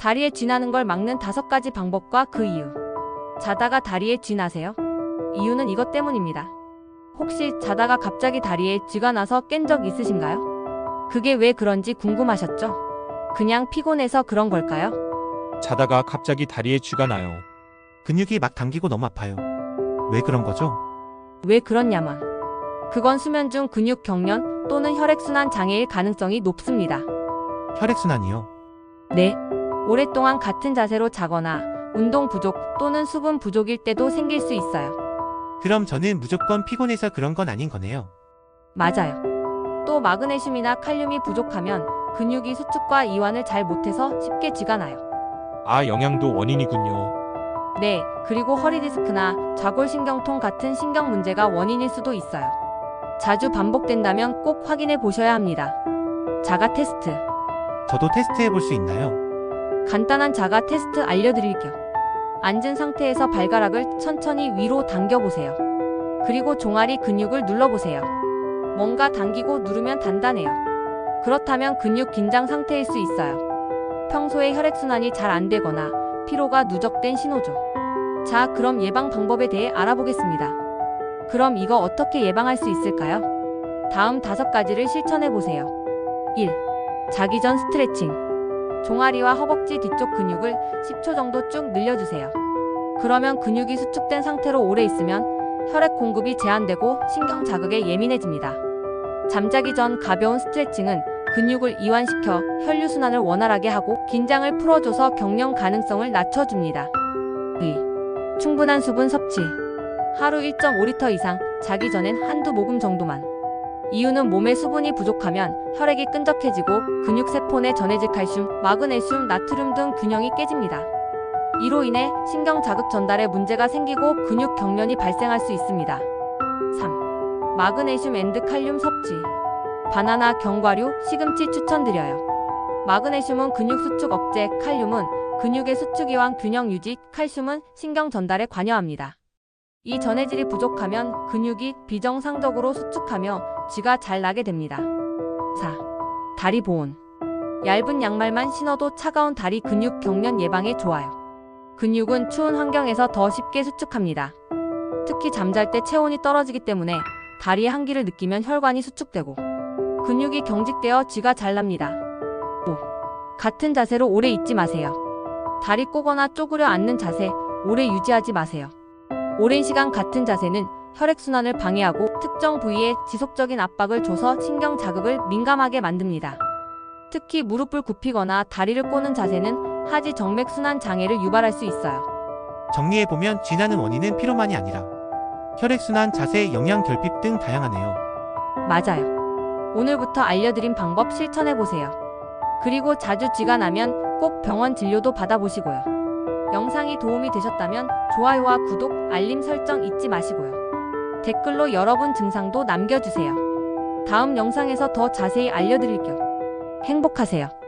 다리에 쥐나는 걸 막는 다섯 가지 방법과 그 이유. 자다가 다리에 쥐나세요? 이유는 이것 때문입니다. 혹시 자다가 갑자기 다리에 쥐가 나서 깬 적 있으신가요? 그게 왜 그런지 궁금하셨죠? 그냥 피곤해서 그런 걸까요? 자다가 갑자기 다리에 쥐가 나요. 근육이 막 당기고 너무 아파요. 왜 그런 거죠? 왜 그렇냐만. 그건 수면 중 근육 경련 또는 혈액순환 장애일 가능성이 높습니다. 혈액순환이요. 네. 오랫동안 같은 자세로 자거나 운동 부족 또는 수분 부족일 때도 생길 수 있어요. 그럼 저는 무조건 피곤해서 그런 건 아닌 거네요. 맞아요. 또 마그네슘이나 칼륨이 부족하면 근육이 수축과 이완을 잘 못해서 쉽게 쥐가 나요. 아, 영양도 원인이군요. 네, 그리고 허리 디스크나 좌골신경통 같은 신경 문제가 원인일 수도 있어요. 자주 반복된다면 꼭 확인해 보셔야 합니다. 자가 테스트. 저도 테스트 해 볼 수 있나요? 간단한 자가 테스트 알려드릴게요. 앉은 상태에서 발가락을 천천히 위로 당겨보세요. 그리고 종아리 근육을 눌러보세요. 뭔가 당기고 누르면 단단해요. 그렇다면 근육 긴장 상태일 수 있어요. 평소에 혈액순환이 잘 안 되거나 피로가 누적된 신호죠. 자, 그럼 예방 방법에 대해 알아보겠습니다. 그럼 이거 어떻게 예방할 수 있을까요? 다음 다섯 가지를 실천해 보세요. 1. 자기 전 스트레칭. 종아리와 허벅지 뒤쪽 근육을 10초 정도 쭉 늘려주세요. 그러면 근육이 수축된 상태로 오래 있으면 혈액 공급이 제한되고 신경 자극에 예민해집니다. 잠자기 전 가벼운 스트레칭은 근육을 이완시켜 혈류순환을 원활하게 하고 긴장을 풀어줘서 경련 가능성을 낮춰줍니다. 2. 충분한 수분 섭취. 하루 1.5리터 이상, 자기 전엔 한두 모금 정도만. 이유는 몸에 수분이 부족하면 혈액이 끈적해지고 근육세포 내 전해질 칼슘, 마그네슘, 나트륨 등 균형이 깨집니다. 이로 인해 신경 자극 전달에 문제가 생기고 근육 경련이 발생할 수 있습니다. 3. 마그네슘 앤드 칼륨 섭취. 바나나, 견과류, 시금치 추천드려요. 마그네슘은 근육 수축 억제, 칼륨은 근육의 수축 이완 균형 유지, 칼슘은 신경 전달에 관여합니다. 이 전해질이 부족하면 근육이 비정상적으로 수축하며 쥐가 잘 나게 됩니다. 4. 다리 보온. 얇은 양말만 신어도 차가운 다리 근육 경련 예방에 좋아요. 근육은 추운 환경에서 더 쉽게 수축합니다. 특히 잠잘 때 체온이 떨어지기 때문에 다리의 한기를 느끼면 혈관이 수축되고 근육이 경직되어 쥐가 잘 납니다. 5. 같은 자세로 오래 있지 마세요. 다리 꼬거나 쪼그려 앉는 자세 오래 유지하지 마세요. 오랜 시간 같은 자세는 혈액순환을 방해하고 특정 부위에 지속적인 압박을 줘서 신경 자극을 민감하게 만듭니다. 특히 무릎을 굽히거나 다리를 꼬는 자세는 하지 정맥 순환 장애를 유발할 수 있어요. 정리해보면 쥐나는 원인은 피로만이 아니라 혈액순환, 자세, 영양 결핍 등 다양하네요. 맞아요. 오늘부터 알려드린 방법 실천해보세요. 그리고 자주 쥐가 나면 꼭 병원 진료도 받아보시고요. 영상이 도움이 되셨다면 좋아요와 구독, 알림 설정 잊지 마시고요. 댓글로 여러분 증상도 남겨주세요. 다음 영상에서 더 자세히 알려드릴게요. 행복하세요.